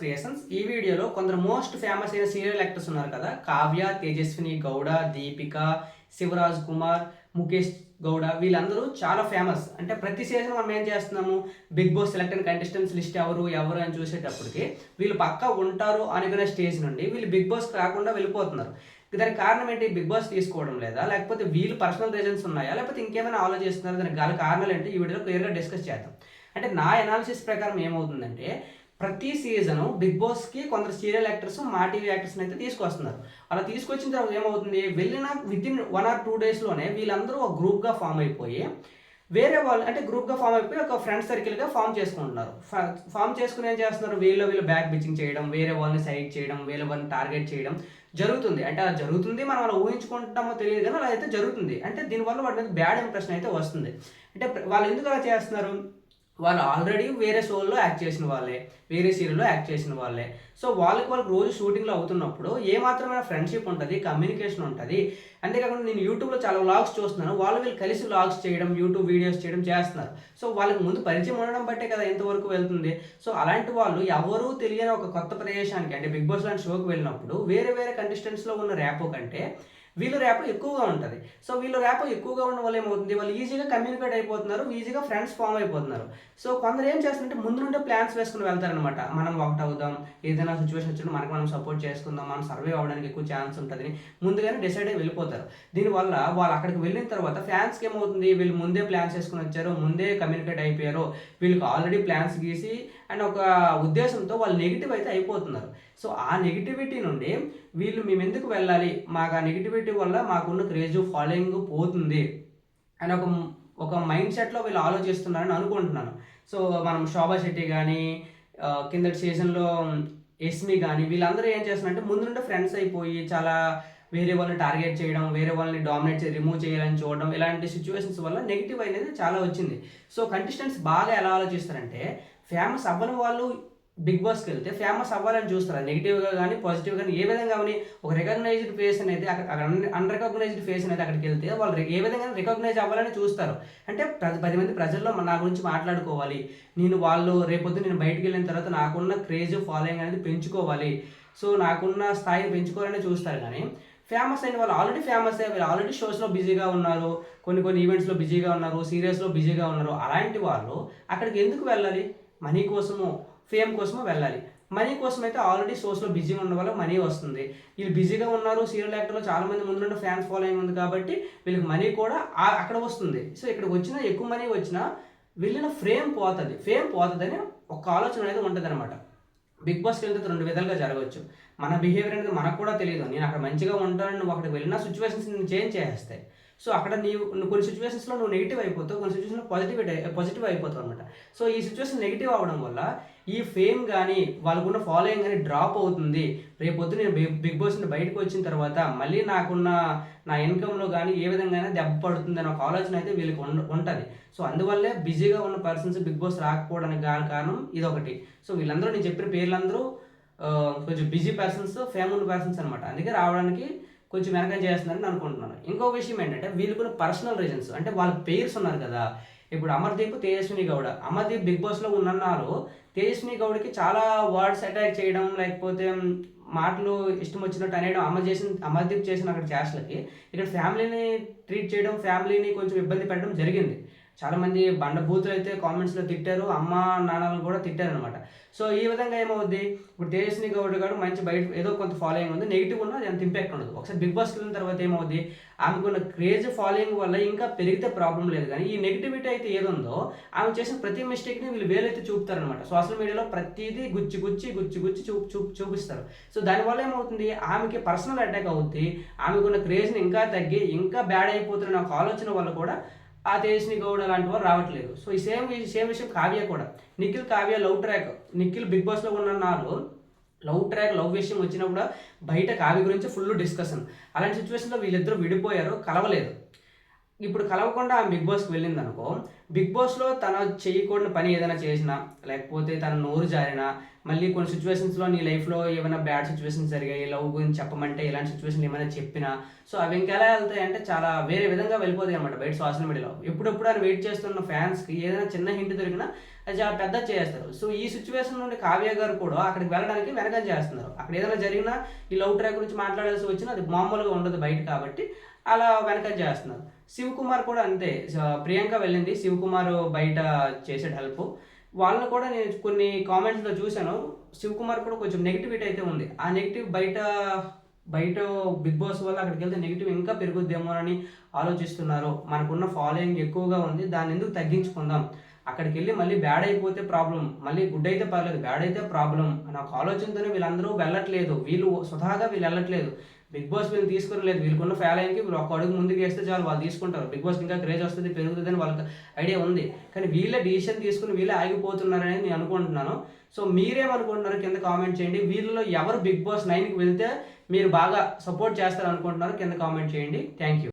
Creations. ఈ వీడియోలో కొందరు మోస్ట్ ఫేమస్ అయిన సీరియల్ యాక్టర్స్ ఉన్నారు కదా. కావ్య తేజస్విని గౌడ దీపిక శివరాజ్ కుమార్ ముఖేష్ గౌడ వీళ్ళందరూ చాలా ఫేమస్. అంటే ప్రతి సీజన్ మనం ఏం చేస్తున్నాము? బిగ్ బాస్ సెలెక్ట్ అయిన కంటెస్టెంట్స్ లిస్ట్ ఎవరు ఎవరు అని చూసేటప్పటికి వీళ్ళు పక్కా ఉంటారు అనుకునే స్టేజ్ నుండి వీళ్ళు బిగ్ బాస్ రాకుండా వెళ్ళిపోతున్నారు. దానికి కారణం ఏంటి? బిగ్ బాస్ తీసుకోవడం లేదా? లేకపోతే వీళ్ళు పర్సనల్ రీజన్స్ ఉన్నాయా? లేకపోతే ఇంకేమైనా ఆలోచిస్తున్నారు? దానికి గల కారణాలు ఏంటి? ఈ వీడియోలో క్లియర్గా డిస్కస్ చేద్దాం. అంటే నా ఎనాలిసిస్ ప్రకారం ఏమవుతుందంటే ప్రతి సీజను బిగ్ బాస్కి కొందరు సీరియల్ యాక్టర్స్ మా టీవీ యాక్టర్స్ని అయితే తీసుకొస్తున్నారు. అలా తీసుకొచ్చిన తర్వాత ఏమవుతుంది? వెళ్ళిన with in one or two డేస్లోనే వీళ్ళందరూ ఒక గ్రూప్గా ఫామ్ అయిపోయి వేరే వాళ్ళు అంటే గ్రూప్గా ఫామ్ అయిపోయి ఒక ఫ్రెండ్ సర్కిల్గా ఫామ్ చేసుకుంటున్నారు. ఫామ్ చేసుకుని ఏం చేస్తున్నారు? వీళ్ళు వీళ్ళు బ్యాక్ బిచ్చింగ్ చేయడం వేరే వాళ్ళని సైడ్ చేయడం వేరే వాళ్ళని టార్గెట్ చేయడం జరుగుతుంది. అంటే అలా జరుగుతుంది మనం అలా ఊహించుకుంటామో తెలియదు కానీ అలా అయితే జరుగుతుంది. అంటే దీనివల్ల వాటి మీద బ్యాడ్ ఇంప్రెషన్ అయితే వస్తుంది. అంటే వాళ్ళు ఎందుకు అలా చేస్తున్నారు? వాళ్ళు ఆల్రెడీ వేరే షోల్లో యాక్ట్ చేసిన వాళ్ళే వేరే సీరియల్లో యాక్ట్ చేసిన వాళ్ళే. సో వాళ్ళకి వాళ్ళకి రోజు షూటింగ్లో అవుతున్నప్పుడు ఏ మాత్రమైన ఫ్రెండ్షిప్ ఉంటుంది కమ్యూనికేషన్ ఉంటుంది. అంతేకాకుండా నేను యూట్యూబ్లో చాలా వ్లాగ్స్ చూస్తున్నాను వాళ్ళు వీళ్ళు కలిసి వ్లాగ్స్ చేయడం యూట్యూబ్ వీడియోస్ చేయడం చేస్తున్నారు. సో వాళ్ళకి ముందు పరిచయం ఉండడం బట్టే కదా ఎంతవరకు వెళ్తుంది. సో అలాంటి వాళ్ళు ఎవరూ తెలియని ఒక కొత్త ప్రదేశానికి అంటే బిగ్ బాస్ లాంటి షోకి వెళ్ళినప్పుడు వేరే వేరే కంటెస్టెంట్స్లో ఉన్న ర్యాపో కంటే వీళ్ళు ర్యాప్ ఎక్కువగా ఉంటుంది. సో వీళ్ళు ర్యాప్ ఎక్కువగా ఉండడం వల్ల ఏమవుతుంది? వాళ్ళు ఈజీగా కమ్యూనికేట్ అయిపోతున్నారు ఈజీగా ఫ్రెండ్స్ ఫామ్ అయిపోతున్నారు. సో కొందరు ఏం చేస్తారంటే ముందు నుండే ప్లాన్స్ వేసుకుని వెళ్తారనమాట మనం ఒకటి అవుదాం ఏదైనా సిచ్యువేషన్ వచ్చినా మనకు మనం సపోర్ట్ చేసుకుందాం మనం సర్వే అవ్వడానికి ఎక్కువ ఛాన్స్ ఉంటుందని ముందుగానే డిసైడ్ అయ్యి వెళ్ళిపోతారు. దీనివల్ల వాళ్ళు అక్కడికి వెళ్ళిన తర్వాత ఫ్యాన్స్కి ఏమవుతుంది? వీళ్ళు ముందే ప్లాన్స్ వేసుకుని వచ్చారు ముందే కమ్యూనికేట్ అయిపోయారు. వీళ్ళకి ఆల్రెడీ ప్లాన్స్ గీసి అండ్ ఒక ఉద్దేశంతో వాళ్ళు నెగిటివ్ అయితే అయిపోతున్నారు. సో ఆ నెగిటివిటీ నుండి వీళ్ళు మేము ఎందుకు వెళ్ళాలి? మాకు ఆ నెగిటివిటీ వల్ల మాకున్న క్రేజ్ ఫాలోయింగ్ పోతుంది. అని ఒక ఒక మైండ్ సెట్లో వీళ్ళు ఆలోచిస్తున్నారని అనుకుంటున్నాను. సో మనం శోభా శెట్టి కానీ కిందటి సీజన్లో ఎస్మి కానీ వీళ్ళందరూ ఏం చేస్తున్నారంటే ముందు నుండి ఫ్రెండ్స్ అయిపోయి చాలా వేరే వాళ్ళని టార్గెట్ చేయడం వేరే వాళ్ళని డామినేట్ చేసి రిమూవ్ చేయాలని చూడడం ఇలాంటి సిచ్యువేషన్స్ వల్ల నెగిటివ్ అనేది చాలా వచ్చింది. సో కంటెస్టెంట్స్ బాగా ఎలా ఆలోచిస్తారంటే ఫేమస్ అవ్వని వాళ్ళు బిగ్ బాస్కి వెళ్తే ఫేమస్ అవ్వాలని చూస్తారు? నెగిటివ్గా కానీ పాజిటివ్ కానీ ఏ విధంగా కానీ ఒక రికగ్నైజ్డ్ ఫేస్ అనేది అక్కడ అన్రికగ్నైజ్డ్ ఫేస్ అనేది అక్కడికి వెళ్తే వాళ్ళు ఏ విధంగా రికగ్నైజ్ అవ్వాలని చూస్తారు. అంటే ప్ర- పది మంది ప్రజల్లో మన- నా గురించి మాట్లాడుకోవాలి. నేను వాళ్ళు రేపొద్దు నేను బయటికి వెళ్ళిన తర్వాత నాకున్న క్రేజ్ ఫాలోయింగ్ అనేది పెంచుకోవాలి. సో నాకున్న స్థాయిని పెంచుకోవాలని చూస్తారు కానీ ఫేమస్ అయిన వాళ్ళు ఆల్రెడీ ఫేమస్ అయ్యారు వీళ్ళు ఆల్రెడీ షోస్లో బిజీగా ఉన్నారు. కొన్ని కొన్ని ఈవెంట్స్లో బిజీగా ఉన్నారు సీరియల్స్లో బిజీగా ఉన్నారు. అలాంటి వాళ్ళు అక్కడికి ఎందుకు వెళ్ళాలి? మనీ కోసము ఫేమ్ కోసము వెళ్ళాలి. మనీ కోసం అయితే ఆల్రెడీ షోస్లో బిజీగా ఉండడం వల్ల మనీ వస్తుంది. వీళ్ళు బిజీగా ఉన్నారు సీరియల్ యాక్టర్లో చాలామంది ముందు ఫ్యాన్స్ ఫాలోయింగ్ ఉంది కాబట్టి వీళ్ళకి మనీ కూడా అక్కడ వస్తుంది. సో ఇక్కడికి వచ్చినా ఎక్కువ మనీ వచ్చినా వెళ్ళిన ఫ్రేమ్ పోతుంది. ఫేమ్ పోతుందని ఒక ఆలోచన అనేది ఉంటుంది అనమాట బిగ్ బాస్కి వెళ్తే రెండు విధాలుగా జరగవచ్చు. మన బిహేవియర్ అనేది మనకు కూడా తెలియదు నేను అక్కడ మంచిగా ఉంటానని ఒకటి అక్కడికి వెళ్ళిన సిచ్యువేషన్స్ నేను చేంజ్ చేసేస్తాయి. సో అక్కడ నీవు నువ్వు కొన్ని సిచ్యువేషన్స్లో నువ్వు నెగిటివ్ అయిపోతావు కొన్ని సిచ్యువేషన్లో పాజిటివ్ పాజిటివ్ అయిపోతావు అనమాట సో ఈ సిచ్యువేషన్ నెగిటివ్ అవ్వడం వల్ల ఈ ఫేమ్ కానీ వాళ్ళకున్న ఫాలోయింగ్ కానీ డ్రాప్ అవుతుంది. రేపొద్దు నేను బిగ్ బిగ్ బాస్ నుండి బయటకు వచ్చిన తర్వాత మళ్ళీ నాకున్న నా ఇన్కంలో కానీ ఏ విధంగా దెబ్బ పడుతుంది అనే ఒక ఆలోచన అయితే వీళ్ళకి ఉంటుంది. సో అందువల్లే బిజీగా ఉన్న పర్సన్స్ బిగ్ బాస్ రాకపోవడానికి కారణం ఇదొకటి. సో వీళ్ళందరూ నేను చెప్పిన పేర్లందరూ కొంచెం బిజీ పర్సన్స్ ఫేమ్ ఉన్న పర్సన్స్ అనమాట అందుకే రావడానికి కొంచెం వెనక చేస్తున్నారని అనుకుంటున్నాను. ఇంకో విషయం ఏంటంటే వీళ్ళు కూడా పర్సనల్ రీజన్స్ అంటే వాళ్ళ పేర్స్ ఉన్నారు కదా. ఇప్పుడు అమర్దీప్ తేజస్విని గౌడ. అమర్దీప్ బిగ్ బాస్లో ఉన్నన్నారు. తేజస్విని గౌడ్కి చాలా వర్డ్స్ అటాక్ చేయడం లేకపోతే మాటలు ఇష్టం వచ్చినట్టు అనేయడం అమర్ చేసిన అమర్దీప్ చేసిన అక్కడ చేష్టలకి ఇక్కడ ఫ్యామిలీని ట్రీట్ చేయడం ఫ్యామిలీని కొంచెం ఇబ్బంది పెట్టడం జరిగింది. చాలా మంది బండ బూతులు అయితే కామెంట్స్లో తిట్టారు అమ్మ నాన్నలు కూడా తిట్టారు అనమాట సో ఈ విధంగా ఏమవుద్ది? ఇప్పుడు తేజస్ని గౌడ్ గారు మంచి బయట ఏదో కొంత ఫాలోయింగ్ ఉంది నెగిటివ్ ఉన్నా అది అంత ఇంపాక్ట్ ఉండదు. ఒకసారి బిగ్ బాస్కి వెళ్ళిన తర్వాత ఏమవుద్ది? ఆమెకున్న క్రేజ్ ఫాలోయింగ్ వల్ల ఇంకా పెరిగితే ప్రాబ్లం లేదు. కానీ ఈ నెగిటివిటీ అయితే ఏదుందో ఆమె చేసిన ప్రతి మిస్టేక్ని వీళ్ళు వేలైతే చూపుతారనమాట సోషల్ మీడియాలో ప్రతిదీ గుచ్చి గుచ్చి గుచ్చి గుచ్చి చూపు చూ చూపిస్తారు. సో దానివల్ల ఏమవుతుంది? ఆమెకి పర్సనల్ అటాక్ అవుద్ది. ఆమెకున్న క్రేజ్ని ఇంకా తగ్గి ఇంకా బ్యాడ్ అయిపోతున్న ఒక ఆలోచన వల్ల కూడా ఆ తేజస్ని గౌడ్ అలాంటి వారు రావట్లేదు. సో ఈ సేమ్ సేమ్ విషయం కావ్య కూడా. Nikhil Kavya love track. Nikhil Bigg బాస్లో ఉన్నారు లవ్ ట్రాక్ లవ్ విషయం వచ్చినప్పుడు బయట కావ్య గురించి ఫుల్ డిస్కషన్. అలాంటి సిచ్యువేషన్లో వీళ్ళిద్దరూ విడిపోయారు కలవలేదు. ఇప్పుడు కలవకుండా ఆమె బిగ్ బాస్కి వెళ్ళింది అనుకో బిగ్ బాస్లో తన చేయకూడని పని ఏదైనా చేసినా లేకపోతే తన నోరు జారినా మళ్ళీ కొన్ని సిచ్యువేషన్స్లో నీ లైఫ్లో ఏమైనా బ్యాడ్ సిచ్యువేషన్స్ జరిగాయి లవ్ గురించి చెప్పమంటే ఇలాంటి సిచ్యువేషన్ ఏమైనా చెప్పినా సో అవి ఇంకెలా వెళ్తాయి అంటే చాలా వేరే విధంగా వెళ్ళిపోతాయి అనమాట బయట సోషల్ మీడియాలో. ఎప్పుడెప్పుడు అని వెయిట్ చేస్తున్న ఫ్యాన్స్కి ఏదైనా చిన్న హింట్ దొరికినా అది చాలా పెద్ద చేస్తారు సో ఈ సిచ్యువేషన్ నుండి కావ్య గారు కూడా అక్కడికి వెళ్ళడానికి వెనకం చేస్తున్నారు. అక్కడ ఏదైనా జరిగినా ఈ లవ్ ట్రాక్ గురించి మాట్లాడాల్సి వచ్చినా అది మామూలుగా ఉండదు బయట కాబట్టి అలా వెనక చేస్తున్నారు. శివకుమార్ కూడా అంతే. ప్రియాంక వెళ్ళింది. శివకుమార్ బయట చేసాడు హెల్ప్. వాళ్ళని కూడా నేను కొన్ని కామెంట్స్లో చూశాను. శివకుమార్ కూడా కొంచెం నెగిటివిటీ అయితే ఉంది. ఆ నెగిటివ్ బయట బయట బిగ్ బాస్ వల్ల అక్కడికి వెళ్తే నెగిటివ్ ఇంకా పెరుగుద్దేమో అని ఆలోచిస్తున్నారు. మనకున్న ఫాలోయింగ్ ఎక్కువగా ఉంది. దాన్ని ఎందుకు తగ్గించుకుందాం? అక్కడికి వెళ్ళి మళ్ళీ బ్యాడ్ అయిపోతే ప్రాబ్లం మళ్ళీ గుడ్ అయితే పర్లేదు బ్యాడ్ అయితే ప్రాబ్లం అని ఒక ఆలోచనతోనే వీళ్ళందరూ వెళ్ళట్లేదు. వీళ్ళు స్వతహాగా వీళ్ళు వెళ్ళట్లేదు. బిగ్ బాస్ వీళ్ళు తీసుకురలేదు వీళ్ళకున్న ఫాలోయింగ్కి వీళ్ళు ఒక అడుగు ముందుకు వేస్తే చాలు వాళ్ళు తీసుకుంటారు. బిగ్ బాస్ ఇంకా క్రేజ్ వస్తుంది పెరుగుతుంది అని వాళ్ళకి ఐడియా ఉంది. కానీ వీళ్ళే డిసిషన్ తీసుకుని వీళ్ళే ఆగిపోతున్నారని నేను అనుకుంటున్నాను. సో మీరేమనుకుంటున్నారు? కింద కామెంట్ చేయండి. వీళ్ళలో ఎవరు బిగ్ బాస్ నైన్కి వెళ్తే మీరు బాగా సపోర్ట్ చేస్తారు అనుకుంటున్నారు కింద కామెంట్ చేయండి. Thank you